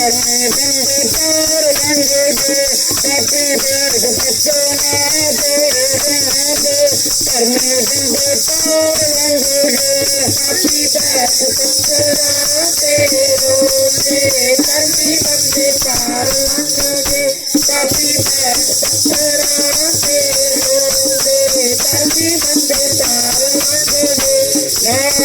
Happy back ਬੱਚਰਾ ਤੇ ਰੋਂਦੇ ਕਰਦੀ ਬੰਦੇ ਪਾਰ ਲੰਘੇ ਹੈਪੀ ਬੈਕ ਬੱਚਰਾ ਤੇ ਰੋਂਦੇ ਕਰਦੀ ਬੰਦੇ ਪਾਰ ਲੰਘੇ ਹੈਪੀ ਬੈਕ ਬੱਚਰਾ ਤੇ ਰੋਂਦੇ ਕਰਦੀ ਬੰਦੇ ਪਾਰ ਲੰਘੇ ਹੈਪੀ ਬੈਕ ਬੱਚਰਾ ਤੇ ਰੋਂਦੇ ਕਰਨੇ ਬੰਦੇ ਪਾਰ ਲੰਘੇ Thank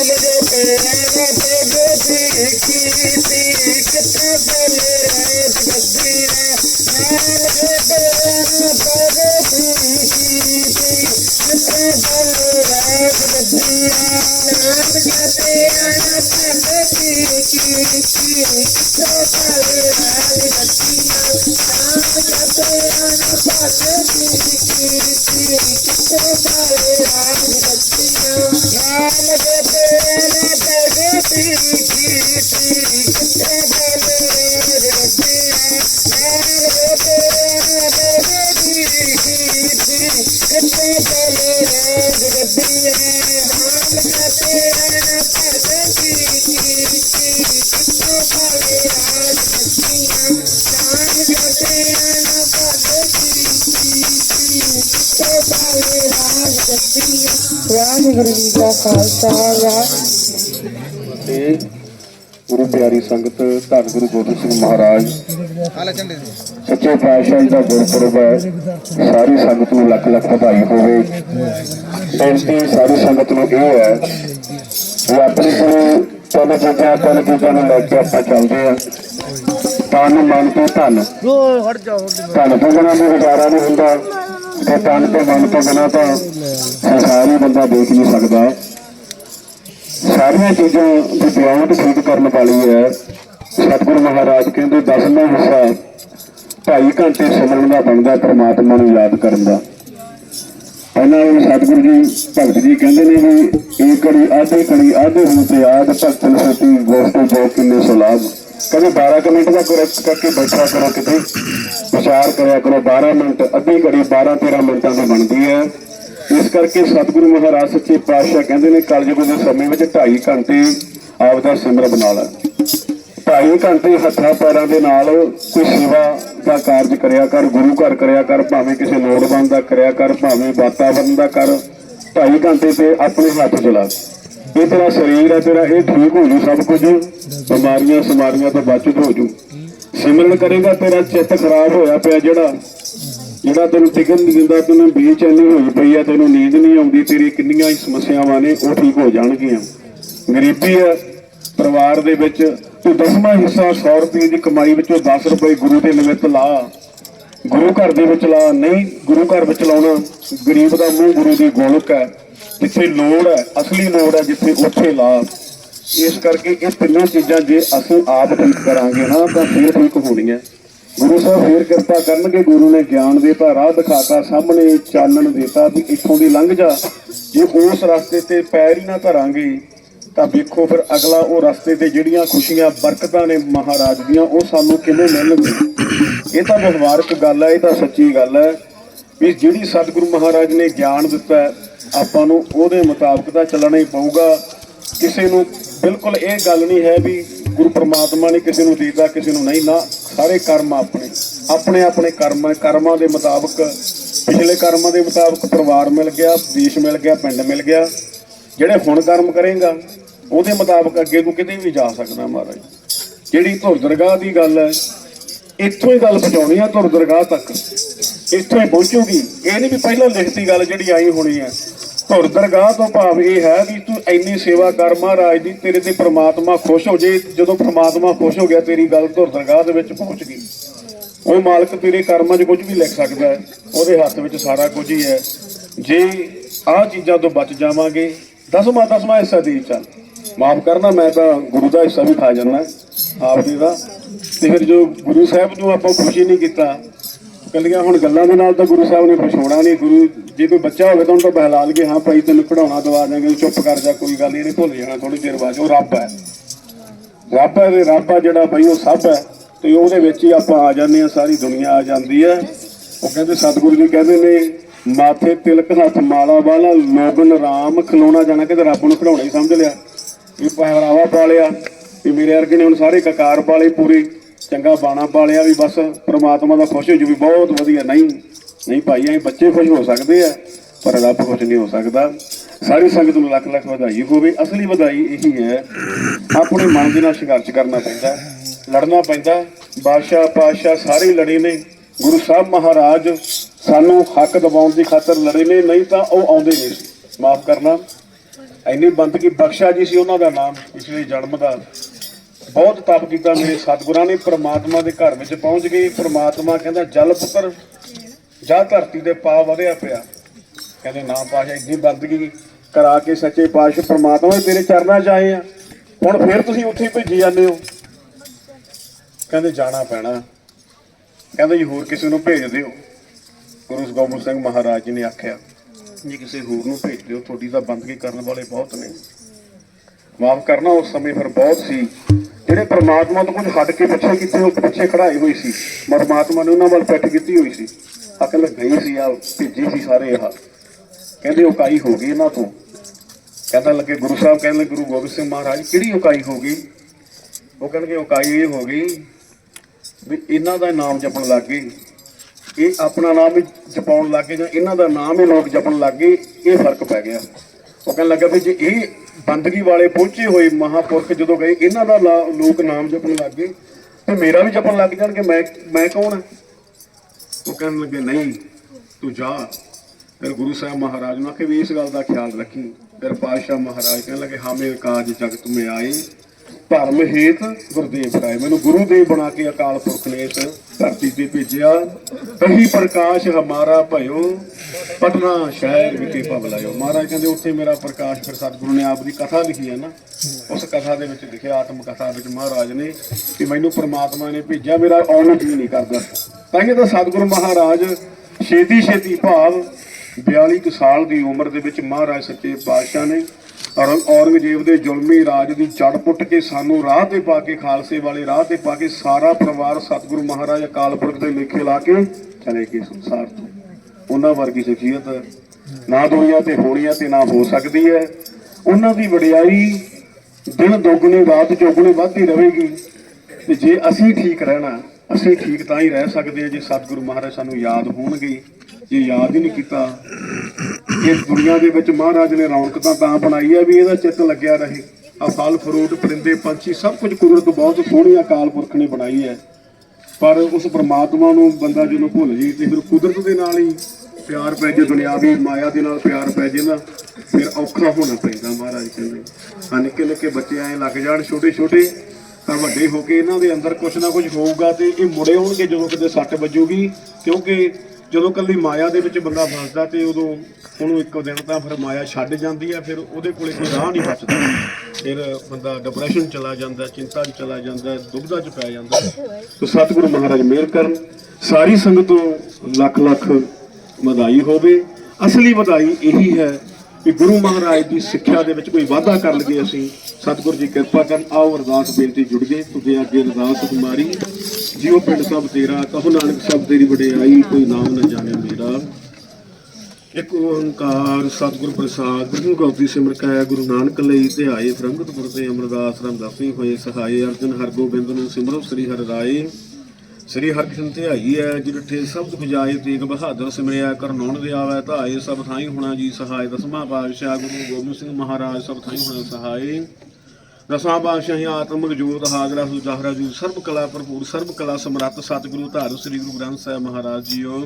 you. ਨਾਮ ਜੋ ਤੇਰਾ ਤੇ ਗੋਦੀ ਕੀਤੀ ਕਿੱਥੇ ਬਲੇ ਰਾਤ ਬੱਦੀਨਾ ਨਾਮ ਜੋ ਤੇਰਾ ਤੇ ਗੋਦੀ ਕੀਤੀ ਕਿੱਥੇ ਬਲੇ ਰਾਤ ਬੱਦੀਨਾ ਨਾਮ ਜੋ ਤੇਰਾ ਤੇ ਗੋਦੀ ਕੀਤੀ ਵਾਹਿਗੁਰੂ ਜੀ ਕਾ ਖਾਲਸਾ ਵਾਹਿਗੁਰੂ ਤੇ ਗੁਰੂ ਪਿਆਰੀ ਸੰਗਤ, ਧੰਨ ਗੁਰੂ ਗੋਬਿੰਦ ਸਿੰਘ ਮਹਾਰਾਜ। ਸੱਚੇ ਪਾਤਸ਼ਾਹ ਜੀ ਦਾ ਗੁਰਪੁਰਬ ਹੈ। ਸਾਰੀ ਸੰਗਤ ਨੂੰ ਲੱਖ ਲੱਖ ਵਧਾਈ ਹੋਵੇ। ਬੇਨਤੀ ਸਾਰੀ ਸੰਗਤ ਨੂੰ ਇਹ ਹੈ ਕਿ ਆਪਣੇ ਕੋਲ ਤਿੰਨ ਚੀਜ਼ਾਂ ਤਿੰਨ ਚੀਜ਼ਾਂ ਨੂੰ ਲੈ ਕੇ ਆਪਾਂ ਚੱਲਦੇ ਆ ਤਨ ਮਨ ਤੇ ਧਨ। ਧੰਨ ਜਾਓ ਤੋਂ ਬਿਨਾਂ ਗੁਜ਼ਾਰਾ ਨਹੀਂ ਹੁੰਦਾ। ਤੇ ਤਨ ਤੇ ਮਨ ਤੋਂ ਬਿਨਾਂ ਤਾਂ ਸੰਸਾਰ ਹੀ ਬੰਦਾ ਦੇਖ ਨਹੀਂ ਸਕਦਾ। ਸਾਰੀਆਂ ਚੀਜ਼ਾਂ ਦੀ ਬਿਆਨ ਠੀਕ ਕਰਨ ਵਾਲੀ ਹੈ। ਸਤਿਗੁਰੂ ਮਹਾਰਾਜ ਕਹਿੰਦੇ, ਦਸਵਾਂ ਹਿੱਸਾ ਢਾਈ ਘੰਟੇ ਸਿਮਰਨ ਦਾ ਬਣਦਾ ਪ੍ਰਮਾਤਮਾ ਨੂੰ ਯਾਦ ਕਰਨ ਦਾ। ਪਹਿਲਾਂ ਉਹ ਸਤਿਗੁਰੂ ਜੀ ਭਗਤ ਜੀ ਕਹਿੰਦੇ ਨੇ ਵੀ, ਇਹ ਕੜੀ ਆਧੇ ਕੜੀ ਆਧੇ ਹੋ ਤੇ ਆਦ ਭਗਤਨ ਸਤੀ ਗੋਸ਼ਟ ਜੋ ਕਿੰਨੇ ਸਲਾਬ ਕਦੇ 12 ਕੁ ਮਿੰਟ ਦਾ ਕੁਰੈਕਟ ਕਰਕੇ ਬੈਠਾ ਕਰੋ ਕਿਤੇ। ਵਿਚਾਰ ਕਰਿਆ ਕਰੋ 12 ਮਿੰਟ, ਅੱਧੀ ਘੜੀ 12 13 ਮਿੰਟਾਂ ਦੀ ਬਣਦੀ ਹੈ। ਇਸ ਕਰਕੇ ਸਤਿਗੁਰੂ ਮਹਾਰਾਜ, ਸੱਚੇ ਪਾਤਸ਼ਾਹ ਕਹਿੰਦੇ ਨੇ, ਕਲਯੁਗ ਦੇ ਸਮੇਂ ਵਿੱਚ 2.5 ਘੰਟੇ ਆਪਦਾ ਸਿਮਰ ਬਣਾ ਲੈ। 2.5 ਘੰਟੇ ਹੱਥਾਂ ਪੈਰਾਂ ਦੇ ਨਾਲ ਕੋਈ ਸੇਵਾ ਦਾ ਕਾਰਜ ਕਰਿਆ ਕਰ, ਗੁਰੂ ਘਰ ਕਰਿਆ ਕਰ, ਭਾਵੇਂ ਕਿਸੇ ਲੋੜਵੰਦ ਦਾ ਕਰਿਆ ਕਰ, ਭਾਵੇਂ ਵਾਤਾਵਰਨ ਦਾ ਕਰ। 2.5 ਘੰਟੇ ਤੇ ਆਪਣੇ ਹੱਥ ਚਲਾ ਇਹ ਤੇਰਾ ਸਰੀਰ ਹੈ ਤੇਰਾ ਇਹ ਠੀਕ ਹੋ ਜੂ ਸਭ ਕੁਝ। ਬਿਮਾਰੀਆਂ ਸਮਾਰੀਆਂ ਤੋਂ ਬਚਤ ਹੋ ਜੂ। ਸਿਮਰਨ ਕਰੇਗਾ, ਤੇਰਾ ਚਿੱਤ ਖਰਾਬ ਹੋਇਆ ਪਿਆ ਜਿਹੜਾ। ਜਿਹੜਾ ਤੈਨੂੰ ਟਿਕਣ ਨਹੀਂ ਦਿੰਦਾ, ਤੈਨੂੰ ਬੇਚੈਨੀ ਹੋਈ ਪਈ ਆ, ਤੈਨੂੰ ਨੀਂਦ ਨਹੀਂ ਆਉਂਦੀ, ਤੇਰੀ ਕਿੰਨੀਆਂ ਹੀ ਸਮੱਸਿਆਵਾਂ ਨੇ, ਉਹ ਠੀਕ ਹੋ ਜਾਣਗੀਆਂ। ਗਰੀਬੀ ਹੈ ਪਰਿਵਾਰ ਦੇ ਵਿੱਚ ਤੂੰ ਦਸਵਾਂ ਹਿੱਸਾ 100 ਰੁਪਏ ਦੀ ਕਮਾਈ ਵਿੱਚੋਂ 10 ਰੁਪਏ ਗੁਰੂ ਦੇ ਨਿਮਿਤ ਲਾ। ਗੁਰੂ ਘਰ ਦੇ ਵਿੱਚ ਲਾ, ਨਹੀਂ, ਗੁਰੂ ਘਰ ਵਿੱਚ ਲਾਉਣਾ ਗਰੀਬ ਦਾ ਮੂੰਹ ਗੁਰੂ ਦੀ ਗੋਲਕ ਹੈ। ਜਿੱਥੇ ਲੋੜ ਹੈ, ਅਸਲੀ ਲੋੜ ਹੈ ਜਿੱਥੇ ਉੱਥੇ ਲਾ। ਇਸ ਕਰਕੇ ਇਹ ਤਿੰਨੋਂ ਚੀਜ਼ਾਂ ਜੇ ਅਸੀਂ ਆਪ ਠੀਕ ਕਰਾਂਗੇ ਨਾ, ਤਾਂ ਫਿਰ ਠੀਕ ਹੋਣੀਆਂ। ਗੁਰੂ ਸਾਹਿਬ ਫੇਰ ਕਿਰਪਾ ਕਰਨਗੇ, ਗੁਰੂ ਨੇ ਗਿਆਨ ਦੇਤਾ, ਰਾਹ ਦਿਖਾਤਾ ਸਾਹਮਣੇ ਚਾਨਣ ਦੇਤਾ ਵੀ ਇੱਥੋਂ ਦੀ ਲੰਘ ਜਾ। ਜੇ ਉਸ ਰਸਤੇ ਤੇ ਪੈਰ ਹੀ ਨਾ ਧਰਾਂਗੇ, ਤਾਂ ਵੇਖੋ ਫਿਰ ਅਗਲਾ ਉਹ ਰਸਤੇ ਤੇ ਜਿਹੜੀਆਂ ਖੁਸ਼ੀਆਂ, ਬਰਕਤਾਂ ਨੇ ਮਹਾਰਾਜ ਦੀਆਂ, ਉਹ ਸਾਨੂੰ ਕਿਵੇਂ ਮਿਲਣਗੀਆਂ? ਇਹ ਤਾਂ ਵਿਵਹਾਰਕ ਗੱਲ ਹੈ, ਇਹ ਤਾਂ ਸੱਚੀ ਗੱਲ ਹੈ। ਵੀ ਜਿਹੜੀ ਸਤਿਗੁਰੂ ਮਹਾਰਾਜ ਨੇ ਗਿਆਨ ਦਿੱਤਾ ਆਪਾਂ ਨੂੰ ਉਹਦੇ ਮੁਤਾਬਕ ਤਾਂ ਚੱਲਣਾ ਹੀ ਪਊਗਾ। ਕਿਸੇ ਨੂੰ ਬਿਲਕੁਲ ਇਹ ਗੱਲ ਨਹੀਂ ਹੈ ਵੀ ਗੁਰੂ ਪ੍ਰਮਾਤਮਾ ਨੇ ਕਿਸੇ ਨੂੰ ਦਿੱਤਾ, ਕਿਸੇ ਨੂੰ ਨਹੀਂ। ਨਾ, ਸਾਰੇ ਕਰਮ ਆਪਣੇ। ਆਪਣੇ ਆਪਣੇ ਕਰਮ ਕਰਮਾਂ ਦੇ ਮੁਤਾਬਕ, ਪਿਛਲੇ ਕਰਮਾਂ ਦੇ ਮੁਤਾਬਕ ਪਰਿਵਾਰ ਮਿਲ ਗਿਆ, ਦੇਸ਼ ਮਿਲ ਗਿਆ, ਪਿੰਡ ਮਿਲ ਗਿਆ। ਜਿਹੜੇ ਹੁਣ ਕਰਮ ਕਰੇਗਾ, ਉਹਦੇ ਮੁਤਾਬਕ ਅੱਗੇ ਤੂੰ ਕਿਤੇ ਵੀ ਜਾ ਸਕਦਾ ਮਹਾਰਾਜ। ਜਿਹੜੀ ਧੁਰ ਦਰਗਾਹ ਦੀ ਗੱਲ ਹੈ, ਇੱਥੋਂ ਹੀ ਗੱਲ ਪਹੁੰਚਾਉਣੀ ਆ ਧੁਰ ਦਰਗਾਹ ਤੱਕ। ਇੱਥੋਂ ਹੀ ਪਹੁੰਚੂਗੀ। ਇਹ ਨਹੀਂ ਵੀ ਪਹਿਲਾਂ ਲਿਖਤੀ ਗੱਲ ਜਿਹੜੀ ਆਈ ਹੋਣੀ ਹੈ। ਧੁਰ ਦਰਗਾਹ ਤੋਂ ਭਾਵ ਇਹ ਹੈ ਵੀ ਤੂੰ ਇੰਨੀ ਸੇਵਾ ਕਰ ਮਹਾਰਾਜ ਦੀ, ਤੇਰੇ ਤੇ ਪ੍ਰਮਾਤਮਾ ਖੁਸ਼ ਹੋ ਜੇ। ਜਦੋਂ ਪ੍ਰਮਾਤਮਾ ਖੁਸ਼ ਹੋ ਗਿਆ, ਤੇਰੀ ਗੱਲ ਧੁਰ ਦਰਗਾਹ ਦੇ ਵਿੱਚ ਪਹੁੰਚ ਗਈ। ਉਹ ਮਾਲਕ ਤੇਰੇ ਕਰਮਾਂ 'ਚ ਕੁਝ ਵੀ ਲਿਖ ਸਕਦਾ ਹੈ। ਉਹਦੇ ਹੱਥ ਵਿੱਚ ਸਾਰਾ ਕੁਝ ਹੀ ਹੈ। ਜੇ ਆਹ ਚੀਜ਼ਾਂ ਤੋਂ ਬਚ ਜਾਵਾਂਗੇ, ਦਸਵਾਂ ਦਸਵਾਂ ਹਿੱਸਾ ਦੇ ਚੱਲ ਮਾਫ ਕਰਨਾ, ਮੈਂ ਤਾਂ ਗੁਰੂ ਦਾ ਹਿੱਸਾ ਵੀ ਖਾ ਜਾਂਦਾ, ਆਪ ਜੀ ਦਾ। ਤੇ ਫਿਰ ਜੋ ਗੁਰੂ ਸਾਹਿਬ ਨੂੰ ਆਪਾਂ ਖੁਸ਼ੀ ਨਹੀਂ ਕੀਤਾ ਕੱਲੀਆਂ ਹੁਣ ਗੱਲਾਂ ਦੇ ਨਾਲ ਤਾਂ ਗੁਰੂ ਸਾਹਿਬ ਨੇ ਪਛੋੜਾ ਨਹੀਂ, ਗੁਰੂ ਜੇ ਕੋਈ ਬੱਚਾ ਹੋਵੇ ਤਾਂ ਉਹਨੂੰ ਤਾਂ ਬਹਿਲਾ ਲਗੇ ਹਾਂ ਭਾਈ ਤੈਨੂੰ ਖੜਾਉਣਾ ਦਵਾ ਦਾਂਗੇ ਚੁੱਪ ਕਰ ਜਾ, ਕੋਈ ਗੱਲ ਨਹੀਂ, ਇਹਨੇ ਭੁੱਲ ਜਾਣਾ ਥੋੜੀ ਦੇਰ ਬਾਅਦ 'ਚ। ਉਹ ਰੱਬ ਹੈ। ਰੱਬ ਹੈ ਤੇ ਰੱਬ ਆ ਜਿਹੜਾ ਬਈ ਉਹ ਸਭ ਹੈ। ਤੇ ਉਹਦੇ ਵਿੱਚ ਹੀ ਆਪਾਂ ਆ ਜਾਂਦੇ ਆ ਸਾਰੀ ਦੁਨੀਆ ਆ ਜਾਂਦੀ ਹੈ। ਉਹ ਕਹਿੰਦੇ ਸਤਿਗੁਰੂ ਜੀ ਕਹਿੰਦੇ ਨੇ, ਮਾਥੇ ਤਿਲਕ ਹੱਥ ਮਾਲਾ ਵਾਲਾ, ਲੋਗਨ ਰਾਮ ਖਲੋਣਾ ਜਾਣਾ ਕਿਤੇ ਰੱਬ ਨੂੰ ਖੜਾਉਣਾ ਹੀ ਸਮਝ ਲਿਆ। ਇਹ ਪਹਿਰਾਵਾ ਪਾ ਲਿਆ, ਵੀ ਮੇਰੇ ਵਰਗੇ ਨੇ ਹੁਣ ਸਾਰੇ ਕਕਾਰ ਪਾਲੇ ਪੂਰੀ। ਚੰਗਾ ਬਾਣਾ ਪਾਲਿਆ ਵੀ ਬਸ ਪ੍ਰਮਾਤਮਾ ਦਾ ਖੁਸ਼ ਹੋ ਜੂ ਵੀ ਬਹੁਤ ਵਧੀਆ। ਨਹੀਂ ਨਹੀਂ ਭਾਈ, ਐ ਬੱਚੇ ਖੁਸ਼ ਹੋ ਸਕਦੇ ਆ, ਪਰ ਰੱਬ ਖੁਸ਼ ਨਹੀਂ ਹੋ ਸਕਦਾ। ਸਾਰੀ ਸੰਗਤ ਨੂੰ ਲੱਖ ਲੱਖ ਵਧਾਈ ਹੋਵੇ। ਅਸਲੀ ਵਧਾਈ ਇਹੀ ਹੈ, ਆਪਣੇ ਮਨ ਦੇ ਨਾਲ ਸੰਘਰਸ਼ ਕਰਨਾ ਪੈਂਦਾ, ਲੜਨਾ ਪੈਂਦਾ। ਬਾਦਸ਼ਾਹ, ਪਾਤਸ਼ਾਹ ਸਾਰੇ ਲੜੇ ਨੇ। ਗੁਰੂ ਸਾਹਿਬ ਮਹਾਰਾਜ ਸਾਨੂੰ ਹੱਕ ਦਿਵਾਉਣ ਦੀ ਖਾਤਰ ਲੜੇ ਨੇ। ਨਹੀਂ ਤਾਂ ਉਹ ਆਉਂਦੇ ਨਹੀਂ ਸੀ। ਮਾਫ ਕਰਨਾ। ਇੰਨੀ ਬੰਦਗੀ ਬਖਸ਼ਾ ਜੀ ਸੀ ਉਹਨਾਂ ਦਾ ਨਾਮ, ਪਿਛਲੇ ਜਨਮ ਦਾ। ਬਹੁਤ ਤਪ ਕੀਤਾ ਮੇਰੇ ਸਤਿਗੁਰਾਂ ਨੇ, ਪ੍ਰਮਾਤਮਾ ਦੇ ਘਰ ਵਿੱਚ ਪਹੁੰਚ ਗਏ। ਪ੍ਰਮਾਤਮਾ ਕਹਿੰਦਾ, ਜਲ ਪੁੱਤਰ, ਜਾ ਧਰਤੀ ਦੇ ਪਾ ਵਧਿਆ ਪਿਆ। ਕਹਿੰਦੇ, ਨਾ ਪਾਸ਼ਾ, ਇੰਨੀ ਬੰਦਗੀ ਕਰਾ ਕੇ ਸੱਚੇ ਪਾਤਸ਼ਾਹ, ਪ੍ਰਮਾਤਮਾ ਤੇਰੇ ਚਰਨਾਂ 'ਚ ਆਏ ਆ। ਹੁਣ ਫਿਰ ਤੁਸੀਂ ਉੱਥੇ ਹੀ ਭੇਜੀ ਜਾਂਦੇ ਹੋ। ਕਹਿੰਦੇ, ਜਾਣਾ ਪੈਣਾ। ਕਹਿੰਦੇ, ਜੀ, ਹੋਰ ਕਿਸੇ ਨੂੰ ਭੇਜ ਦਿਓ। ਗੁਰੂ ਗੋਬਿੰਦ ਸਿੰਘ ਮਹਾਰਾਜ ਜੀ ਨੇ ਆਖਿਆ, ਜੀ, ਕਿਸੇ ਹੋਰ ਨੂੰ ਭੇਜ ਦਿਓ। ਤੁਹਾਡੀ ਤਾਂ ਬੰਦਗੀ ਕਰਨ ਵਾਲੇ ਬਹੁਤ ਨੇ। ਮਾਫ ਕਰਨਾ, ਉਸ ਸਮੇਂ ਫਿਰ ਬਹੁਤ ਸੀ। ਜਿਹੜੇ ਪਰਮਾਤਮਾ ਤੋਂ ਕੁਝ ਹਟ ਕੇ ਪਿੱਛੇ ਕੀਤੇ, ਉਹ ਪਿੱਛੇ ਖੜਾਈ ਹੋਈ ਸੀ। ਪਰਮਾਤਮਾ ਨੇ ਉਹਨਾਂ ਵੱਲ ਪਿੱਠ ਕੀਤੀ ਹੋਈ ਸੀ। ਅਕਲ ਗਈ ਸੀ ਆ ਭੇਜੀ ਸੀ ਸਾਰੇ ਇਹ ਕਹਿੰਦੇ, ਉਕਾਈ ਹੋ ਗਈ ਇਹਨਾਂ ਤੋਂ। ਕਹਿੰਦਾ ਲੱਗੇ, ਗੁਰੂ ਸਾਹਿਬ ਕਹਿੰਦੇ, ਗੁਰੂ ਗੋਬਿੰਦ ਸਿੰਘ ਮਹਾਰਾਜ, ਕਿਹੜੀ ਉਕਾਈ ਹੋ ਗਈ? ਉਹ ਕਹਿੰਦੇ ਉਕਾਈ ਇਹ ਹੋ ਗਈ ਵੀ ਇਹਨਾਂ ਦਾ ਨਾਮ ਜਪਣ ਲੱਗ ਗਏ। ਇਹ ਆਪਣਾ ਨਾਮ ਹੀ ਜਪਾਉਣ ਲੱਗ ਗਏ ਜਾਂ ਇਹਨਾਂ ਦਾ ਨਾਮ ਹੀ ਲੋਕ ਜਪਣ ਲੱਗ ਗਏ, ਇਹ ਫ਼ਰਕ ਪੈ ਗਿਆ। ਉਹ ਕਹਿਣ ਲੱਗਾ ਵੀ ਜੇ ਇਹ ਬੰਦਗੀ ਵਾਲੇ ਪਹੁੰਚੇ ਹੋਏ ਮਹਾਪੁਰਖ ਜਦੋਂ ਗਏ, ਇਹਨਾਂ ਦਾ ਲੋਕ ਨਾਮ ਜਪਣ ਲੱਗ ਗਏ। ਤੇ ਮੇਰਾ ਵੀ ਜਪਣ ਲੱਗ ਜਾਣਗੇ, ਮੈਂ ਮੈਂ ਕੌਣ ਹਾਂ ਉਹ ਕਹਿਣ ਲੱਗੇ, ਨਹੀਂ, ਤੂੰ ਜਾ। ਫਿਰ ਗੁਰੂ ਸਾਹਿਬ ਮਹਾਰਾਜ ਨੂੰ ਆਖਿਆ ਵੀ ਇਸ ਗੱਲ ਦਾ ਖਿਆਲ ਰੱਖੀ। ਫਿਰ ਪਾਤਸ਼ਾਹ ਮਹਾਰਾਜ ਕਹਿਣ ਲੱਗੇ, ਹਾਮੇ ਕਾਜ ਜਗਤ ਮੇ ਆਏ। ਧਰਮ ਹੇਤ ਗੁਰਦੇਵ ਰਾਏ। ਮੈਨੂੰ ਗੁਰੂ ਦੇਵ ਬਣਾ ਕੇ ਅਕਾਲ ਪੁਰਖ ਨੇ ਇਸ ਧਰਤੀ ਤੇ ਭੇਜਿਆ। ਕਹੀ ਪ੍ਰਕਾਸ਼ ਹਮਾਰਾ ਭਇਓ, ਪਟਨਾ ਸ਼ਹਿਰ ਵਿਖੇ ਭਵ ਮਹਾਰਾਜ ਕਹਿੰਦੇ, ਉੱਥੇ ਮੇਰਾ ਪ੍ਰਕਾਸ਼ ਫਿਰ ਸਤਿਗੁਰੂ ਨੇ ਆਪ ਦੀ ਕਥਾ ਲਿਖੀ ਹੈ ਨਾ। ਉਸ ਕਥਾ ਦੇ ਵਿੱਚ ਲਿਖਿਆ, ਆਤਮ ਕਥਾ ਵਿੱਚ ਮਹਾਰਾਜ ਨੇ ਕਿ ਮੈਨੂੰ ਪ੍ਰਮਾਤਮਾ ਨੇ ਭੇਜਿਆ, ਮੇਰਾ ਆਉਣ ਨੂੰ ਜੀ ਨਹੀਂ ਕਰਦਾ। ਤਾਂ ਇਹ ਤਾਂ ਸਤਿਗੁਰੂ ਮਹਾਰਾਜ ਛੇਤੀ ਛੇਤੀ ਭਾਵ 42 ਕੁ ਸਾਲ ਦੀ ਉਮਰ ਦੇ ਵਿੱਚ ਮਹਾਰਾਜ ਸੱਚੇ ਪਾਤਸ਼ਾਹ ਨੇ ਔਰੰਗਜ਼ੇਬ ਦੇ ਜ਼ੁਲਮੀ ਰਾਜ ਦੀ ਜੜ ਪੁੱਟ ਕੇ ਸਾਨੂੰ ਰਾਹ ਤੇ ਪਾ ਕੇ, ਖਾਲਸੇ ਵਾਲੇ ਰਾਹ ਤੇ ਪਾ ਕੇ ਸਾਰਾ ਪਰਿਵਾਰ ਸਤਿਗੁਰੂ ਮਹਾਰਾਜ ਅਕਾਲ ਪੁਰਖ ਦੇ ਲੇਖੇ ਲਾ ਕੇ ਚਲੇ ਗਏ ਸੰਸਾਰ ਤੋਂ। ਉਹਨਾਂ ਵਰਗੀ ਸ਼ਖਸੀਅਤ ਨਾ ਦੁਨੀਆ ਤੇ ਹੋਣੀ ਤੇ ਨਾ ਹੋ ਸਕਦੀ ਹੈ। ਉਹਨਾਂ ਦੀ ਵਡਿਆਈ ਦਿਨ ਦੁੱਗਣੀ, ਰਾਤ ਚੌਗੁਣੀ ਵੱਧਦੀ ਰਹੇਗੀ। ਤੇ ਜੇ ਅਸੀਂ ਠੀਕ ਰਹਿਣਾ, ਅਸੀਂ ਠੀਕ ਤਾਂ ਹੀ ਰਹਿ ਸਕਦੇ ਹਾਂ ਜੇ ਸਤਿਗੁਰੂ ਮਹਾਰਾਜ ਸਾਨੂੰ ਯਾਦ ਹੋਣਗੇ। ਜੇ ਯਾਦ ਹੀ ਨਹੀਂ ਕੀਤਾ। ਇਸ ਦੁਨੀਆ ਦੇ ਵਿੱਚ ਮਹਾਰਾਜ ਨੇ ਰੌਣਕ ਤਾਂ ਤਾਂ ਬਣਾਈ ਹੈ ਵੀ ਇਹਦਾ ਚਿੱਤ ਲੱਗਿਆ ਰਹੇ। ਆ ਫਲ, ਫਰੂਟ, ਪਰਿੰਦੇ, ਪੰਛੀ ਸਭ ਕੁਝ ਕੁਦਰਤ ਬਹੁਤ ਸੋਹਣੀ ਅਕਾਲ ਪੁਰਖ ਨੇ ਬਣਾਈ ਹੈ। ਪਰ ਉਸ ਪ੍ਰਮਾਤਮਾ ਨੂੰ ਬੰਦਾ ਜਦੋਂ ਭੁੱਲ ਜੇ ਤੇ ਫਿਰ ਕੁਦਰਤ ਦੇ ਨਾਲ ਹੀ ਪਿਆਰ ਪੈ ਜੇ, ਦੁਨਿਆਵੀ ਮਾਇਆ ਦੇ ਨਾਲ ਪਿਆਰ ਪੈ ਜੇ ਨਾ, ਫਿਰ ਔਖਾ ਹੋਣਾ ਪੈਂਦਾ ਮਹਾਰਾਜ ਕਹਿੰਦੇ। ਹਾਂ ਨਿੱਕੇ ਨਿੱਕੇ ਬੱਚੇ ਐ ਲੱਗ ਜਾਣ, ਛੋਟੇ ਛੋਟੇ, ਤਾਂ ਵੱਡੇ ਹੋ ਕੇ ਇਹਨਾਂ ਦੇ ਅੰਦਰ ਕੁਝ ਨਾ ਕੁਝ ਹੋਊਗਾ ਤੇ ਇਹ ਮੁੜੇ ਹੋਣਗੇ ਜਦੋਂ ਕਿਤੇ ਸੱਟ ਵੱਜੂਗੀ, ਕਿਉਂਕਿ ਜਦੋਂ ਕੱਲੀ ਮਾਇਆ ਦੇ ਵਿੱਚ ਬੰਦਾ ਫਸਦਾ ਤੇ ਉਦੋਂ ਉਹਨੂੰ ਇੱਕ ਦਿਨ ਤਾਂ ਫਿਰ ਮਾਇਆ ਛੱਡ ਜਾਂਦੀ ਹੈ, ਫਿਰ ਉਹਦੇ ਕੋਲੇ ਕੋਈ ਰਾਹ ਨਹੀਂ ਬਚਦਾ ਫਿਰ ਬੰਦਾ ਡਿਪਰੈਸ਼ਨ ਚਲਾ ਜਾਂਦਾ, ਚਿੰਤਾ 'ਚ ਚਲਾ ਜਾਂਦਾ ਦੁਬਦਾ 'ਚ ਪੈ ਜਾਂਦਾ। ਤੋ ਸਤਿਗੁਰੂ ਮਹਾਰਾਜ ਮਿਹਰ ਕਰਨ। ਸਾਰੀ ਸੰਗਤ ਨੂੰ ਲੱਖ ਲੱਖ ਵਧਾਈ ਹੋਵੇ। ਅਸਲੀ ਵਧਾਈ ਇਹੀ ਹੈ ਕਿ ਗੁਰੂ ਮਹਾਰਾਜ ਦੀ ਸਿੱਖਿਆ ਦੇ ਵਿੱਚ ਕੋਈ ਵਾਧਾ ਕਰ ਲਈਏ ਅਸੀਂ, ਸਤਿਗੁਰੂ ਜੀ ਕਿਰਪਾ ਕਰਨ, ਆਓ ਅਰਦਾਸ ਬੇਨਤੀ ਜੁੜ ਗਏ ਤੁਝੇ ਅੱਗੇ ਅਰਦਾਸ ਤੁਮਾਰੀ ਜਿਉ ਪਿੰਡ ਸਭ ਤੇਰਾ, ਕਹੋ ਨਾਨਕ ਸਭ ਤੇਰੀ ਵਡਿਆਈ, ਕੋਈ ਨਾਮ ਨਾ ਜਾਣੇ ਮੇਰਾ। ਇੱਕ ਓੰਕਾਰ ਸਤਿਗੁਰ ਪ੍ਰਸਾਦ, ਗੁਰੂ ਗੋਬਿੰਦ ਸਿਮਰ ਕੈ, ਗੁਰੂ ਨਾਨਕ ਲਈ ਧਿਆਏ ਫਰੰਗਤ ਪੁਰਤੇ ਅਮਰਦਾਸ ਰਾਮਦਾਸੀ ਹੋਏ, ਸਹਾਏ ਅਰਜਨ ਹਰਗੋਬਿੰਦ ਨੂੰ ਸਿਮਰੋ ਸ੍ਰੀ ਹਰਿ ਰਾਏ। ਸ੍ਰੀ ਹਰਿਕ੍ਰਿਸ਼ਨ ਧਿਆਈ ਹੈ ਜਿਰਠੇ ਸ਼ਬਦ ਖੁਜਾਏ ਤੇਗ ਬਹਾਦਰ ਸਿਮਰਿਆ ਕਰਨੌਣ ਦੇ ਆਵੈ ਧਾਏ ਸਭ ਥਾਈ ਹੋਣਾ ਜੀ, ਸਹਾਇ ਦਸਵਾਂ ਪਾਤਸ਼ਾਹ ਗੁਰੂ ਗੋਬਿੰਦ ਸਿੰਘ ਮਹਾਰਾਜ, ਸਭ ਥਾਈ ਹੋਣਾ ਸਹਾਇ। ਦਸਾਂ ਪਾਤਸ਼ਾਹੀ ਆਤਮਿਕ ਜੋਤ ਹਾਜ਼ਰਾ ਸੁਜਾਹਰਾ ਜੂ, ਸਰਬ ਕਲਾ ਭਰਪੂਰ, ਸਰਬ ਕਲਾ ਸਮਰੱਥ, ਸਤਿਗੁਰੂ ਧਾਰ, ਸ੍ਰੀ ਗੁਰੂ ਗ੍ਰੰਥ ਸਾਹਿਬ ਮਹਾਰਾਜ ਜੀਓ।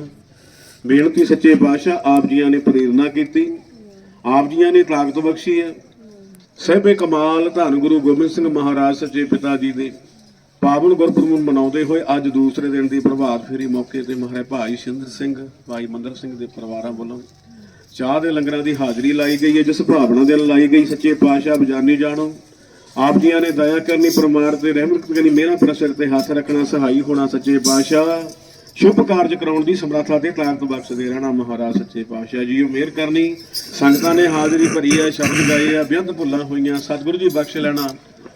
ਬੇਨਤੀ ਸੱਚੇ ਪਾਤਸ਼ਾਹ, ਆਪ ਜੀਆਂ ਨੇ ਪ੍ਰੇਰਣਾ ਕੀਤੀ, ਆਪ ਜੀਆਂ ਨੇ ਤਾਕਤ ਬਖਸ਼ੀ ਹੈ। ਸਹਿਬੇ ਕਮਾਲ ਧੰਨ ਗੁਰੂ ਗੋਬਿੰਦ ਸਿੰਘ ਮਹਾਰਾਜ, ਸੱਚੇ ਪਿਤਾ ਜੀ ਦੇ। ਪਾਵਨ ਗੁਰਪੁਰਬ ਨੂੰ ਮਨਾਉਂਦੇ ਹੋਏ ਅੱਜ ਦੂਸਰੇ ਦਿਨ ਦੀ ਪ੍ਰਭਾਤ ਫੇਰੀ ਮੌਕੇ ਤੇ ਮਹਾਰਾਜ ਭਾਈ ਸਿੰਦਰ ਸਿੰਘ, ਭਾਈ ਮੰਦਰ ਸਿੰਘ ਦੇ ਪਰਿਵਾਰਾਂ ਵੱਲੋਂ ਚਾਹ ਦੇ ਲੰਗਰਾਂ ਦੀ ਹਾਜ਼ਰੀ ਲਾਈ ਗਈ ਹੈ, ਜਿਸ ਭਾਵਨਾ ਦੇ ਲਾਈ ਗਈ, ਸੱਚੇ ਪਾਤਸ਼ਾਹ ਬਜਾਨੀ ਜਾਣੋ। ਆਪ ਜੀਆਂ ਨੇ ਦਇਆ ਕਰਨੀ ਪਰਮਾਰ ਤੇ ਰਹਿਮਤ ਕਰਨੀ ਮੇਰਾ ਪਰ ਤੇ ਹੱਥ ਰੱਖਣਾ, ਸਹਾਈ ਹੋਣਾ, ਸੱਚੇ ਪਾਤਸ਼ਾਹ। ਸ਼ੁਭ ਕਾਰਜ ਕਰਾਉਣ ਦੀ ਸਮਰੱਥਾ ਤੇ ਤਾਕਤ ਬਖਸ਼ਦੇ ਰਹਿਣਾ, ਮਹਾਰਾਜ ਸੱਚੇ ਪਾਤਸ਼ਾਹ ਜੀ ਉਹ ਮਿਹਰ ਕਰਨੀ। ਸੰਗਤਾਂ ਨੇ ਹਾਜ਼ਰੀ ਭਰੀ ਹੈ, ਸ਼ਬਦ ਗਾਏ ਆ ਬੇਅੰਤ ਭੁੱਲਾਂ ਹੋਈਆਂ, ਸਤਿਗੁਰੂ ਜੀ ਬਖਸ਼ ਲੈਣਾ।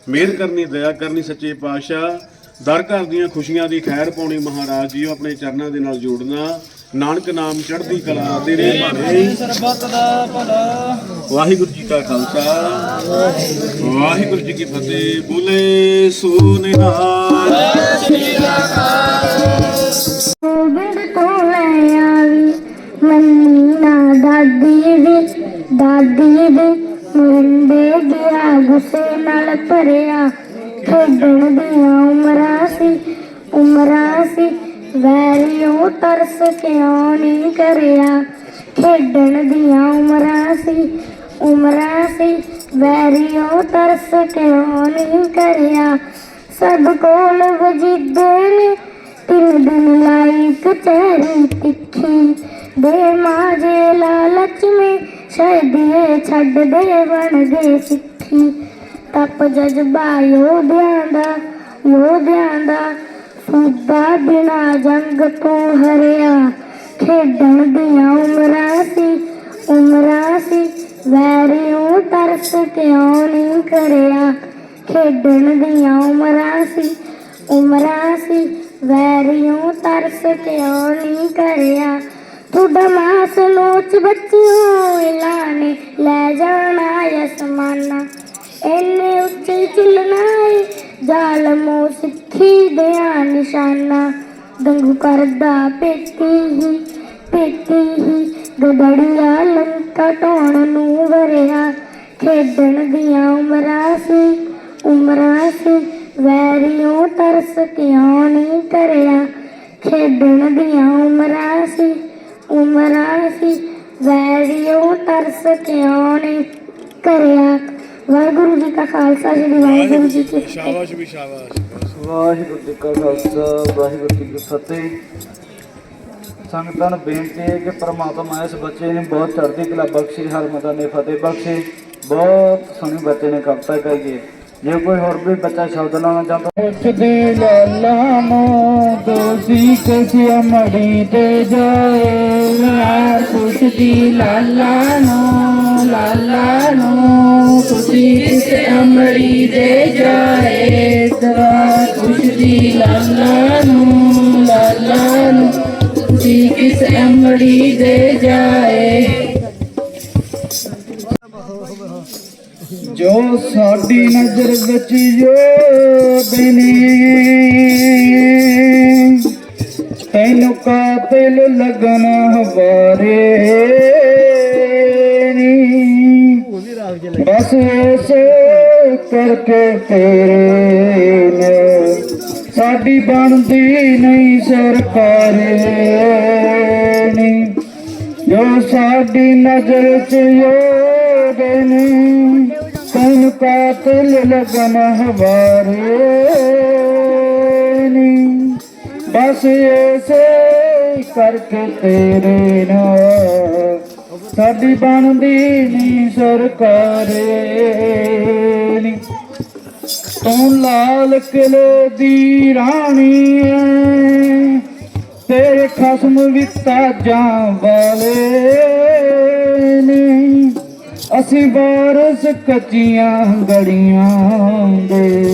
ਮਿਹਰ ਕਰਨੀ, ਦਇਆ ਕਰਨੀ ਸੱਚੇ ਪਾਤਸ਼ਾਹ। ਦਰ ਘਰ ਦੀਆਂ ਖੁਸ਼ੀਆਂ ਦੀ ਖੈਰ ਪਾਉਣੀ ਮਹਾਰਾਜ ਜੀ ਆਪਣੇ ਚਰਨਾਂ ਦੇ ਨਾਲ ਜੋੜਨਾ। ਨਾਨਕ ਨਾਮ ਚੜ੍ਹਦੀ ਕਲਾ ਤੇਰੇ ਭਾਣੇ ਸਰਬੱਤ ਦਾ ਭਲਾ ਵਾਹਿਗੁਰੂ ਜੀ ਕਾ ਖਾਲਸਾ। ਵਾਹਿਗੁਰੂ ਜੀ ਕੀ ਫਤਿਹ। ਬੋਲੇ ਸੋ ਨਿਹਾਲ ਗੋਬਿੰਦ ਤੋਂ ਲੈ ਆਵੀ ਮੰਨੀ ਨਾ ਦਾਦੀ ਦੀ, ਦਾਦੀ ਦੇ ਮੁੰਡੇ ਗਿਆ ਗੁੱਸੇ ਨਾਲ ਭਰਿਆ, ਖੇਡਣ ਦੀਆਂ ਉਮਰਾਂ ਸੀ ਉਮਰਾਂ ਸੀ। ਵੈਰੀਓ ਤਰਸ ਕਿਉਂ ਨਹੀਂ ਕਰਿਆ? ਖੇਡਣ ਦੀਆਂ ਉਮਰਾਂ ਸੀ ਉਮਰਾਂ ਸੀ। ਵੈਰੀਓ ਤਰਸ ਕਿਉਂ ਨਹੀਂ ਕਰਿਆ? ਸਭ ਕੋਲ ਵਜੀਦੇ ਨੇ, ਤਿੰਨ ਦਿਨ ਲਾਈ ਕਚਹਿਰੀ ਤਿੱਖੀ। ਦੇ ਮਾਜੇ ਲਾਲਚ ਮੇ ਸ਼ਾਇਦ ਇਹ ਛੱਡ ਦੇ ਬਣ ਗਏ ਸਿੱਖੀ। ਤਪ ਜਜ਼ਬਾ ਯੋਧਿਆਂ ਦਾ ਯੋਧਿਆਂ ਦਾ। ਸੂਬਾ ਬਿਨਾ ਜੰਗ ਤੋਂ ਹਰਿਆ। ਖੇਡਣ ਦੀਆਂ ਉਮਰਾਂ ਸੀ ਉਮਰਾਂ ਸੀ। ਵੈਰਿਓ ਤਰਸ ਕਿਉਂ ਨਹੀਂ ਕਰਿਆ? ਖੇਡਣ ਦੀਆਂ ਉਮਰਾਂ ਸੀ ਉਮਰਾਂ ਸੀ। ਵੈਰਿਓ ਤਰਸ ਕਿਉਂ ਨਹੀਂ ਕਰਿਆ? ਤੁਹਾਡਾ ਮਾਸ ਲੋਚ ਬੱਚਿਓ ਐਲਾਨੇ ਲੈ ਜਾਣਾ ਅਸਮਾਨਾ। ਇੰਨੇ ਉੱਚੇ ਚੁੱਲਣਾ ਏ, ਜ਼ਾਲਮੋ ਸਿੱਖੀ ਦਿਆਂ ਨਿਸ਼ਾਨਾ। ਦੰਗੂ ਕਰਦਾ ਪੇਤੀ ਹੀ ਪੇਤੀ ਹੀ ਗਦੜੀਆ ਲੰਕਾ ਢੋਣ ਨੂੰ ਵਰਿਆ। ਖੇਡਣ ਦੀਆਂ ਉਮਰਾਂ ਸੀ ਉਮਰਾਂ ਸੀ, ਵੈਰੀਓ ਤਰਸ ਕਿਉਂ ਨਹੀਂ ਕਰਿਆ ਖੇਡਣ ਦੀਆਂ ਉਮਰਾਂ ਸੀ ਉਮਰਾਂ ਸੀ ਵੈਰੀਓ ਤਰਸ ਕਿਉਂ ਨਹੀਂ ਕਰਿਆ? ਵਾਹਿਗੁਰੂ ਜੀ ਕਾ ਖਾਲਸਾ ਸ੍ਰੀ ਵਾਹਿਗੁਰੂ ਜੀ ਕੀ ਫਤਿਹ। ਵਾਹਿਗੁਰੂ ਜੀ ਕਾ ਖਾਲਸਾ ਵਾਹਿਗੁਰੂ ਜੀ ਕੀ ਫਤਿਹ। ਸੰਗਤਾਂ ਨੂੰ ਬੇਨਤੀ ਹੈ ਕਿ ਪ੍ਰਮਾਤਮਾ ਇਸ ਬੱਚੇ ਨੂੰ ਬਹੁਤ ਚੜ੍ਹਦੀ ਕਲਾ ਬਖਸ਼ੇ ਹਰਮਤਾ ਨੇ ਫਤਿਹ ਬਖਸ਼ੇ। ਬਹੁਤ ਸੋਹਣੇ ਬੱਚੇ ਨੇ ਕਵਿਤਾ ਕਹੀ ਹੈ। ਜੇ ਕੋਈ ਹੋਰ ਵੀ ਬੱਚਾ ਸ਼ਬਦ ਲਾਉਣਾ ਚਾਹੁੰਦਾ ਉਸ ਦੇ ਲਾਲਾ ਮੋ ਦੋਸੀ ਕਸੀ ਅਮੜੀ ਤੇ ਜਾਏ। ਯਾਰ ਕੁਛ ਦੀ ਲਾਲਾ ਨੂੰ ਲਾਲਾ ਨੂੰ ਕੁਛੀ ਕਿਸ ਅਮੜੀ ਦੇ ਜਾਏ। ਤਰਾ ਕੁਛ ਦੀ ਲਾਲਾ ਨੂੰ ਲਾਲਾ ਨੂੰ ਕੁਛੀ ਕਿਸ ਅਮੜੀ ਦੇ ਜਾਏ। ਜੋ ਸਾਡੀ ਨਜ਼ਰ ਵਿੱਚ ਯੋਧੇ ਨੇ ਤੈਨੂੰ ਕਾਤਲ ਲੱਗਣ ਹਵਾਰੇ ਨੀ। ਬਸ ਐਸੇ ਕਰਕੇ ਤੇਰੇ ਨੇ ਸਾਡੀ ਬਣਦੀ ਨਹੀਂ ਸਰਕਾਰੇ ਨੀ। ਜੋ ਸਾਡੀ ਨਜ਼ਰ ਚ ਯੋਧੇ ਨੇ ਤੈਨੂੰ ਕਾਤਲ ਲੱਗਣ ਹਵਾਰੇ ਨੀ। ਬਸ ਐਸੇ ਕਰਕੇ ਸਾਡੀ ਬਣਦੀ ਨਹੀਂ ਸਰਕਾਰੇ ਨੀ। ਤੂੰ ਲਾਲ ਕਿਲੇ ਦੀ ਰਾਣੀ ਐ, ਤੇਰੇ ਖਸਮ ਵੀ ਤਾਜਾਂ ਵਾਲੇ ਨੇ। ਅਸੀਂ ਵਾਰਸ ਕੱਚੀਆਂ ਗੜੀਆਂ ਦੇ।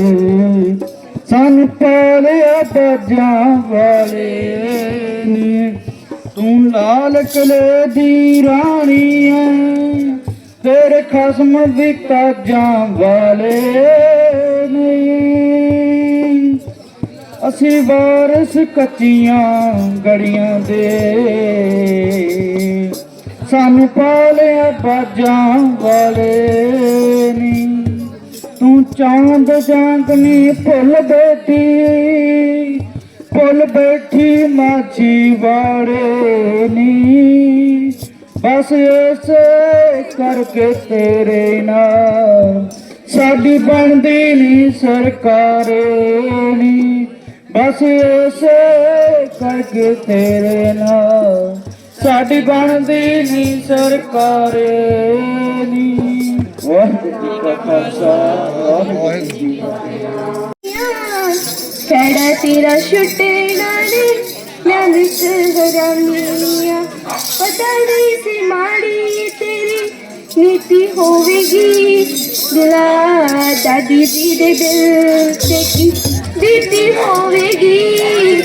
ਸਾਨੂੰ ਪਾਲਿਆ ਬਾਜਾਂ ਵਾਲੇ ਨੇ। ਤੂੰ ਲਾਲ ਕਲੇ ਦੀ ਰਾਣੀ ਐ, ਤੇਰੇ ਖਸਮ ਵੀ ਤਾਜਾਂ ਵਾਲੇ ਨੇ। ਅਸੀਂ ਵਾਰਸ ਕੱਚੀਆਂ ਗੜੀਆਂ ਦੇ। ਸਾਨੂੰ ਪਾਲਿਆ ਬਾਜਾਂ ਵਾਲੇ ਨੀ। ਤੂੰ ਚਾਂਦ ਜਾਂਗਨੀ ਭੁੱਲ ਬੈਠੀ। ਭੁੱਲ ਬੈਠੀ ਮਾਛੀ ਵਾੜੇ ਨੀ। ਬਸ ਐਸੇ ਕਰਕੇ ਤੇਰੇ ਨਾਲ ਸਾਡੀ ਬਣਦੀ ਨਹੀਂ ਸਰਕਾਰੇ ਨੀ। ਬਸ ਐਸੇ ਕਰਕੇ ਤੇਰੇ ਨਾਲ ਸਾਡੀ ਬਣਦੀ ਨਹੀਂ ਸਰਕਾਰੇ ਨੀ। ਵਾਹਿਗੁਰੂ ਜੀ ਕਾ ਖਾਲਸਾ ਵਾਹਿਗੁਰੂ ਜੀ ਕੀ ਫਤਿਹ। ਕਿਹੜਾ ਤੇਰਾ ਛੁੱਟੇਗਾ ਨੀ ਮੈਂ ਵਿੱਚ ਹਰਾਮੀਆਂ ਪਤਾ ਨਹੀਂ ਸੀ ਮਾੜੀ ਤੇਰੀ ਨੀਤੀ ਹੋਵੇਗੀ। ਦਿਲਾ ਦਾਦੀ ਜੀ ਦੇ ਦਿਲ ਤੇ ਕੀ ਬੀਤੀ ਹੋਵੇਗੀ।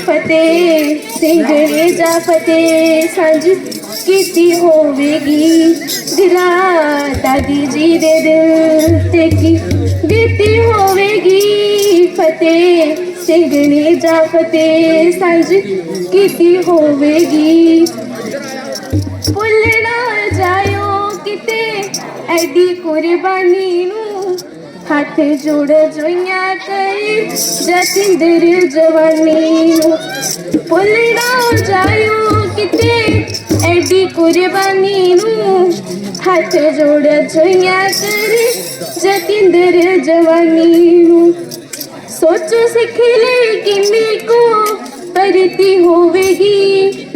ਫਤਿਹ ਸਿੰਘ ਜਾ ਫਤਿਹ ਸਾਂਝ ਕੀਤੀ ਹੋਵੇਗੀ। ਦਿਲਾ ਦਾਦੀ ਜੀ ਦੇ ਦਿਲ ਤੇ ਕੀ ਬੀਤੀ ਹੋਵੇਗੀ। ਫਤਿਹ ਸਿੰਘ ਜਾ ਫਤਿਹ ਸਾਂਝ ਕੀਤੀ ਹੋਵੇਗੀ। ਭੁੱਲ ਨਾ ਜਾਇਓ ਕਿਤੇ ਐਡੀ ਕੁਰਬਾਨੀ ਨੂੰ ਹੱਥ ਜੋੜ ਜੋਈਆਂ ਕਈ ਜਤਿੰਦਰ ਜਵਾਨੀ ਨੂੰ ਭੁੱਲ ਨਾ ਜਾਇਓ ਕਿਤੇ ਐਡੀ ਕੁਰਬਾਨੀ ਨੂੰ ਹੱਥ ਜੋੜ ਜੋਈਆਂ ਕਈ ਜਤਿੰਦਰ ਜਵਾਨੀ ਨੂੰ ਸੋਚੋ ਸਿੱਖ ਲਈ ਕਿੰਨੀ ਕੋ ਪਰਤੀ ਹੋਵੇਗੀ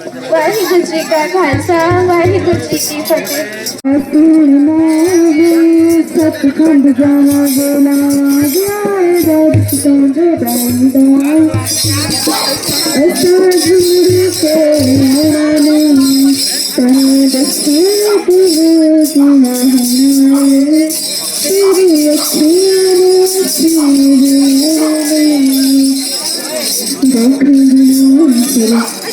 ਵਾਹਿਗੁਰੂ ਜੀ ਕਾ ਖਾਲਸਾ ਵਾਹਿਗੁਰੂ ਜੀ ਕੀ ਫਤਿਹ ਤੂੰ ਮੈਂ ਸਤਖੰਡ ਜਾਵਾਂਗੇ ਲਾਵਾਂਗੇ ਦਰਦ ਤੋਂ ਜੋ ਬੰਦਾ ਅਸਾਂ ਜੁੜੇ ਕੋਈ ਨਹੀਂ ਤੈਨੂੰ ਦੱਸੇ ਤੂੰ ਜਿਨਾ ਹੈ ਤੇਰੀ ਅੱਖੀਆਂ ਨੇ ਅੱਖੀਆਂ ਨੇ ਦੇਖ ਰਿਹਾ ਹਾਂ ਤੇਰੇ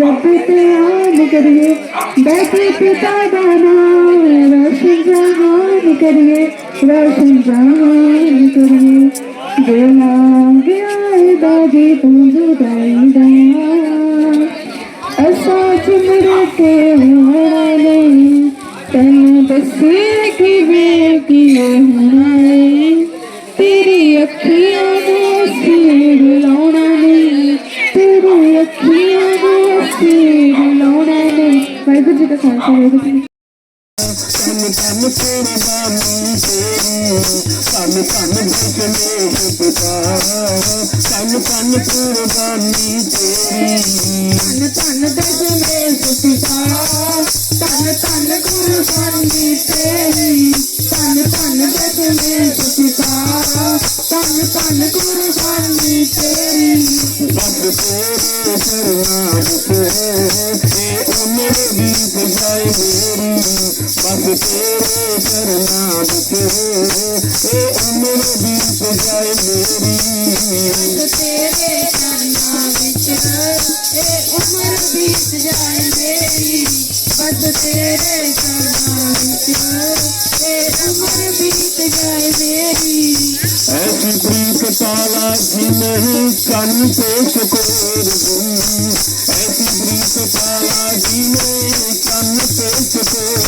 ਰੱਬ ਤੇ ਆਨ ਕਰੀਏ, ਬੈਠੇ ਪਿਤਾ ਦਾ ਨਾਮ ਰੋਸ਼ਨ ਜਹਾਨ ਕਰੀਏ, ਰੋਸ਼ਨ ਜਹਾਨ ਕਰੀਏ। ਦੇ ਨਾਮ ਗਿਆ ਦਾ ਜੀ ਤੂੰ Thank you. ਤੇਰੇ ਚਰਨਾਂ ਵਿੱਚ ਇਹ ਉਮਰ ਬੀਤ ਜਾਏ ਮੇਰੀ ਤੇਰੇ ਚਰਨਾਂ ਵਿੱਚ ਇਹ ਉਮਰ ਬੀਤ ਜਾਏ ਮੇਰੀ ਬਸ ਤੇਰੇ ਚਰਨਾਂ ਵਿੱਚ ਇਹ ਉਮਰ ਬੀਤ ਜਾਏ ਮੇਰੀ ਐਸੀ ਪ੍ਰੀਤ ਤਾਲਾ ਜਿਨੇ ਕੰਨ ਤੇ ਚਕੋਰ ਗੁੰ ਐਸੀ ਪ੍ਰੀਤ ਤਾਲਾ ਜਿਨੇ ਕੰਨ ਤੇ ਚਕੋਰ ਗੁੰ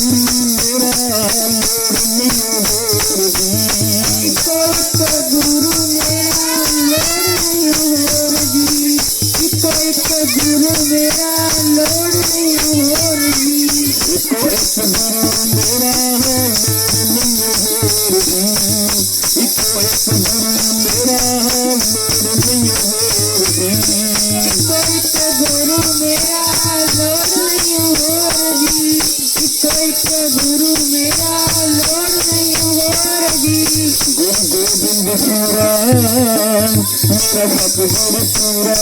ਮੇਰਾ ਸਤਿਗੁਰ ਪੂਰਾ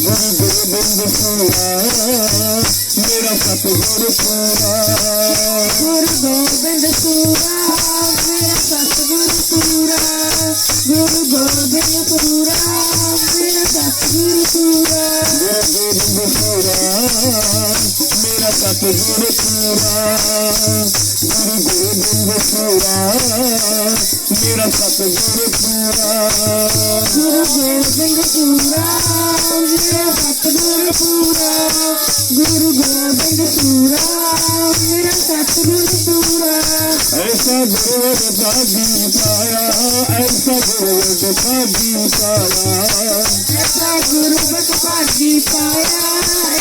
ਗੁਰੂ ਗੋਬਿੰਦ ਸੂਰਾ ਮੇਰਾ ਸਤਿਗੁਰ ਪੂਰਾ ਗੁਰੂ ਗੋਬਿੰਦ ਸੂਰਾ ਮੇਰਾ ਸਤਿਗੁਰ ਪੂਰਾ ਗੁਰੂ ਗੋਬਿੰਦ ਪੂਰਾ ਮੇਰਾ ਸਤਿਗੁਰ ਪੂਰਾ ਗੁਰੂ ਗੋਬਿੰਦ ਸੂਰਾ ਮੇਰਾ ਸਤਿਗੁਰ ਪੂਰਾ ਗੁਰੂ ਗੋਬਿੰਦ ਸੂਰਾ ਮੇਰਾ ਸਤਿਗੁਰ ਪੂਰਾ ਗੁਰੂ ਗੋਬਿੰਦ ਪੂਰਾ ਮੇਰਾ ਸਤਿਗੁਰ ਪੂਰਾ ਗੁਰੂ ਗੋਬਿੰਦ ਪੂਰਾ ਮੇਰਾ ਸਤਿਗੁਰ ਪੂਰਾ ਐਸਾ ਗੁਰੂ ਸਾਜੀ ਪਾਇਆ ਐਸਾ ਗੁਰੂ ਸਾਜੀ ऐसा गुरु बट पागी पाया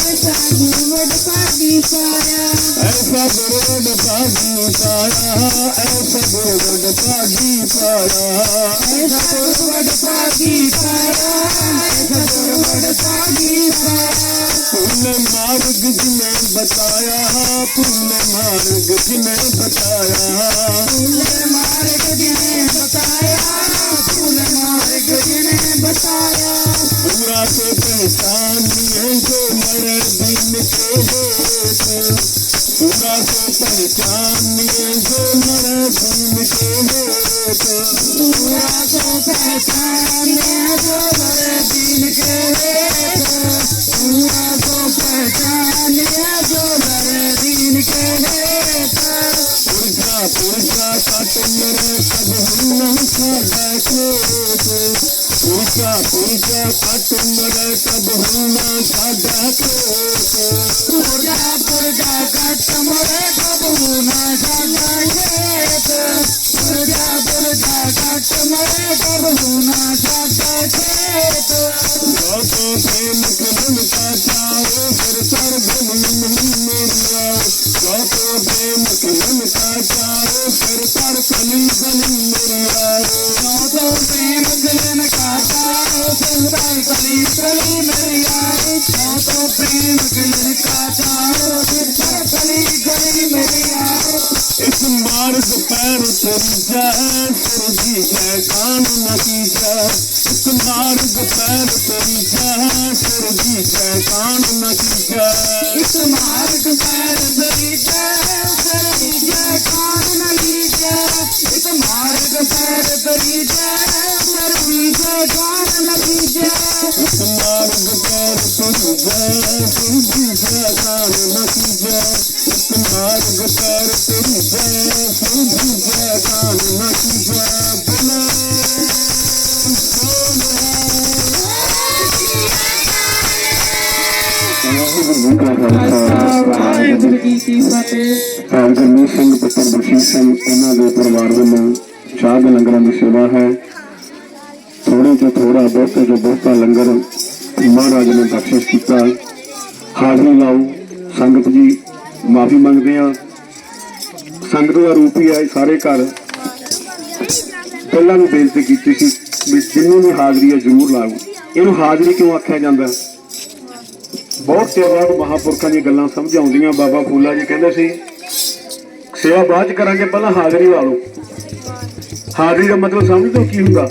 ऐसा गुरु बट पागी पाया ऐसा गुरु बट पागी पाया ऐसा गुरु बट पागी पाया ऐसा गुरु बट पागी पाया ऐसा गुरु बट पागी पाया तूने मार्ग जिन्हें बताया तूने मार्ग जिन्हें बताया तूने मार्ग जिन्हें बताया तूने मार्ग जिन्हें बताया से पहचानिए जो मर दिन के हेत पूरा से पहचानिए जो मर दिन के हेत पूरा को पहचाने जो बड़े दिन के हेत पूरा को पहचाने जो बड़े दिन के हेत पुरजा पुरजा कट मर कब हम सादा खेत पुरजा पुरजा कट मर कब हम सादा खेत ਪੂਜਾ ਪੂਜਾ ਕਟਮੜ ਕਬਹੂਨਾ ਸਾਡਾ ਖੇਤ ਮਰ ਪੂਜਾ ਕਟਮੜ ਕਬਹੂਨਾ ਸਾਡਾ ਖੇਤ ਪੂਜਾ ਪੂਜਾ ਕਟਮੜ ਕਬਹੂਨਾ ਸਾਡਾ ਖੇਤ ਲੋਕੇ ਤੇ ਮੁਖ ਮਮਤਾ ਚਾਓ ਫਿਰ ਸਰਬ ਮਨ ਮੇਰਾ ਲੋਕੇ ਤੇ ਮੁਖ ਮਮਤਾ ਚਾਓ ਫਿਰ ਸਰਬ ਮਨ ਮੇਰਾ ਲੋਕੇ ਤੇ ਮੁਖ هڪ مارگ پير تري جئي سر جيڪان نه ٿي جئي هڪ مارگ پير توري جائي سر هي پيڪان نه ٿي جئي مارگ پير ਵਾਹਿਗੁਰੂ ਜੀ ਕੀ ਫਤਿਹ ਭਾਈ ਗੁਰਮੀਤ ਸਿੰਘ ਪੁੱਤਰ ਬਖਸ਼ੀਸ਼ ਸਿੰਘ ਇਹਨਾਂ ਦੇ ਪਰਿਵਾਰ ਵੱਲੋਂ ਚਾਹ ਦੇ ਲੰਗਰਾਂ ਦੀ ਸੇਵਾ ਹੈ ਥੋੜੇ ਤੋਂ ਥੋੜਾ ਬਹੁਤੇ ਤੋਂ ਬਹੁਤਾ ਲੰਗਰ ਮਹਾਰਾਜ ਨੇ ਬਖਸ਼ਿਸ਼ ਕੀਤਾ ਹਾਜ਼ਰੀ ਲਾਓ ਸੰਗਤ ਜੀ ਮਾਫੀ ਮੰਗਦੇ ਆ ਸੰਗਤ ਦਾ ਰੂਪ ਹੀ ਹੈ ਸਾਰੇ ਘਰ ਪਹਿਲਾਂ ਵੀ ਬੇਨਤੀ ਕੀਤੀ ਸੀ ਵੀ ਜਿੰਨੀ ਵੀ ਹਾਜ਼ਰੀ ਹੈ ਜ਼ਰੂਰ ਲਾਓ ਇਹਨੂੰ ਹਾਜ਼ਰੀ ਕਿਉਂ ਆਖਿਆ ਜਾਂਦਾ ਬਹੁਤ ਚਿਰ ਬਾਅਦ ਮਹਾਪੁਰਖਾਂ ਦੀਆਂ ਗੱਲਾਂ ਸਮਝ ਆਉਂਦੀਆਂ। ਬਾਬਾ ਫੂਲਾ ਜੀ ਕਹਿੰਦੇ ਸੀ, ਸੇਵਾ ਬਾਅਦ ਚ ਕਰਾਂਗੇ, ਪਹਿਲਾਂ ਹਾਜ਼ਰੀ ਲਾ ਲਓ। ਹਾਜ਼ਰੀ ਦਾ ਮਤਲਬ ਸਮਝਦੇ ਹੋ ਕੀ ਹੁੰਦਾ।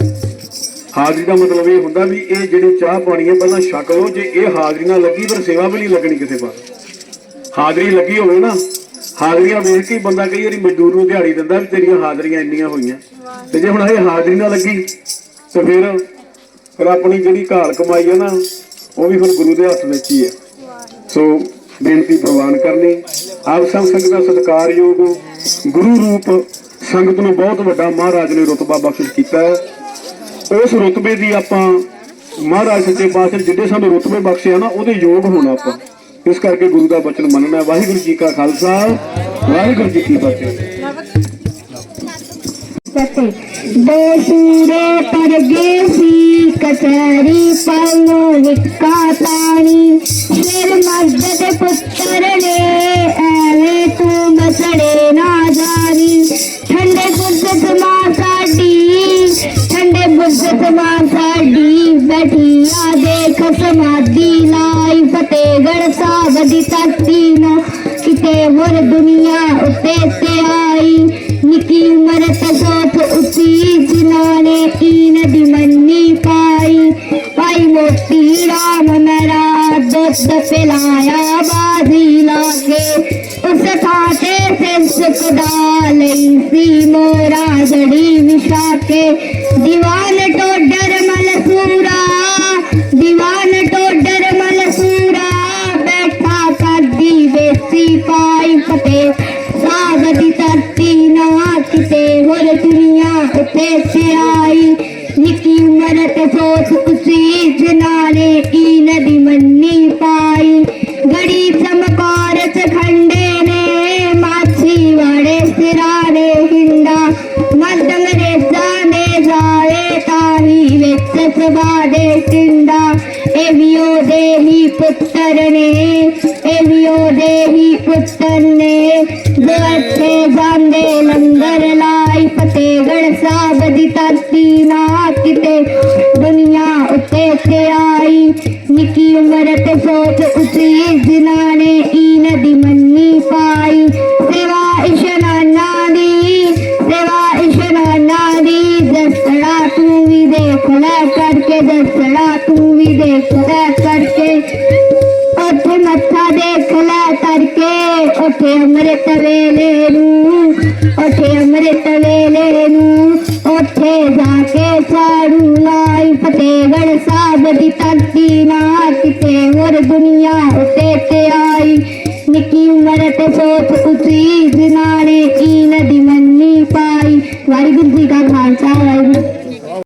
ਹਾਜ਼ਰੀ ਦਾ ਮਤਲਬ ਇਹ ਹੁੰਦਾ ਵੀ ਇਹ ਜਿਹੜੀ ਚਾਹ ਪਾਣੀ ਹੈ, ਪਹਿਲਾਂ ਛਕ ਲਓ, ਜੇ ਇਹ ਹਾਜ਼ਰੀ ਨਾ ਲੱਗੀ, ਫਿਰ ਸੇਵਾ ਵੀ ਨਹੀਂ ਲੱਗਣੀ ਕਿਸੇ ਪਾਸ। ਹਾਜ਼ਰੀ ਲੱਗੀ ਹੋਵੇ ਨਾ, ਹਾਜ਼ਰੀਆਂ ਵੇਖ ਕੇ ਬੰਦਾ ਕਈ ਵਾਰੀ ਮਜ਼ਦੂਰ ਨੂੰ ਦਿਹਾੜੀ ਦਿੰਦਾ ਵੀ ਤੇਰੀਆਂ ਹਾਜ਼ਰੀਆਂ ਇੰਨੀਆਂ ਹੋਈਆਂ। ਤੇ ਜੇ ਹੁਣ ਇਹ ਹਾਜ਼ਰੀ ਨਾ ਲੱਗੀ, ਤੇ ਫਿਰ ਫਿਰ ਆਪਣੀ ਜਿਹੜੀ ਘਾਲ ਕਮਾਈ ਹੈ ਨਾ, ਉਹ ਵੀ ਫਿਰ ਗੁਰੂ ਦੇ ਹੱਥ ਵਿੱਚ ਹੀ ਹੈ। ਸੋ ਬੇਨਤੀ ਪ੍ਰਵਾਨ ਕਰਨੀ। ਆਪ ਸਭ ਸੰਗਤ ਦਾ ਸਤਿਕਾਰਯੋਗ ਗੁਰੂ ਰੂਪ ਸੰਗਤ ਨੂੰ ਬਹੁਤ ਵੱਡਾ ਮਹਾਰਾਜ ਨੇ ਰਤਬਾ ਬਖਸ਼ਿਸ਼ ਕੀਤਾ ਹੈ। ਉਸ ਰਤਬੇ ਦੀ ਆਪਾਂ ਮਹਾਰਾਜ ਸੱਚੇ ਪਾਤਸ਼ਾਹ ਨੇ ਜਿਹੜੇ ਸਾਨੂੰ ਰਤਬੇ ਬਖਸ਼ਿਆ ਨਾ, ਉਹਦੇ ਯੋਗ ਹੋਣਾ ਆਪਾਂ। ਇਸ ਕਰਕੇ ਗੁਰੂ ਦਾ ਬਚਨ ਮੰਨਣਾ ਵਾਹਿਗੁਰੂ ਜੀ ਕਾ ਖਾਲਸਾ, ਵਾਹਿਗੁਰੂ ਜੀ ਕੀ ਫਤਿਹ। ਬਸੂਰੇ ਪਰ ਗਏ ਸੀ ਪਾਲੋ ਵਿਕਾ ਪਾਣੀ ਫਿਰ ਮਰਦ ਦੇ ਪੁੱਤਰ ਨੇ ਐਵੇਂ ਤੂੰ ਬਸੜੇ ਨਾ ਜਾਰੀ ਠੰਡੇ ਬੁੱਧ ਮਾਂ ਸਾਡੀ, ਠੰਡੇ ਬੁੱਧ ਮਾਂ ਸਾਡੀ ਬੈਠੀ ਆ ਦੇਖ ਸਮਾਧੀ ਲਾਈ। ਫਤਿਹਗੜ੍ਹ ਸਾਹਿਬ ਦੀ ਧਰਤੀ ਨਾ ਕਿਤੇ ਹੋਰ ਦੁਨੀਆ ਉੱਤੇ ਤੇ ਆਈ। ਨਿੱਕੀ ਉਮਰ ਤੇ ਸੋਚ ਉੱਚੀ ਜਿਨ੍ਹਾਂ ਨੇ ਈਨ ਦੀ ਮੰਨੀ ਪਾਈ। ਭਾਈ ਮੋਤੀ ਰਾਮ ਮੇਰਾ ਦੁੱਧ ਉਸ ਥਾਂ ਸਿਰ ਸੁਕਦਾ ਲਈ ਸੀ ਮੋਰਾ ਜੜੀ ਵਿਛਾਕੇ। ਦੀਵਾਨ ਟੋਡਰ ਮਲਸੂਰਾ, ਦੀਵਾਨ ਟੋਡਰ ਮਲਸੂਰਾ, ਬੈਠਾ ਕਰਦੀ ਵੇਸੀ ਪਾਈ ਫਤੇ ਦੁਨੀਆ ਉੱਤੇ ਤੇ ਆਈ ਨਿੱਕੀ ਉਮਰ ਤੇ ਸੋਚ ਉਸੀ ਜਨਾਲੇ ਈਨ ਦੀ ਮੰਨੀ ਪਾਈ ਗੜੀ ਚਮਕਾਰ ਖੰਡੇ ਨੇ ਮਾਛੀ ਵਾੜੇ ਸਿਰਾਰੇ ਹਿੰਦਾ ਮਦਮ ਰੇਸਾਂ ਦੇ ਜਾਏ ਤਾਹੀ ਵਿੱਚ ਸਭਾ ਦੇ ਟਿੰਡਾ ਇਹ ਵੀ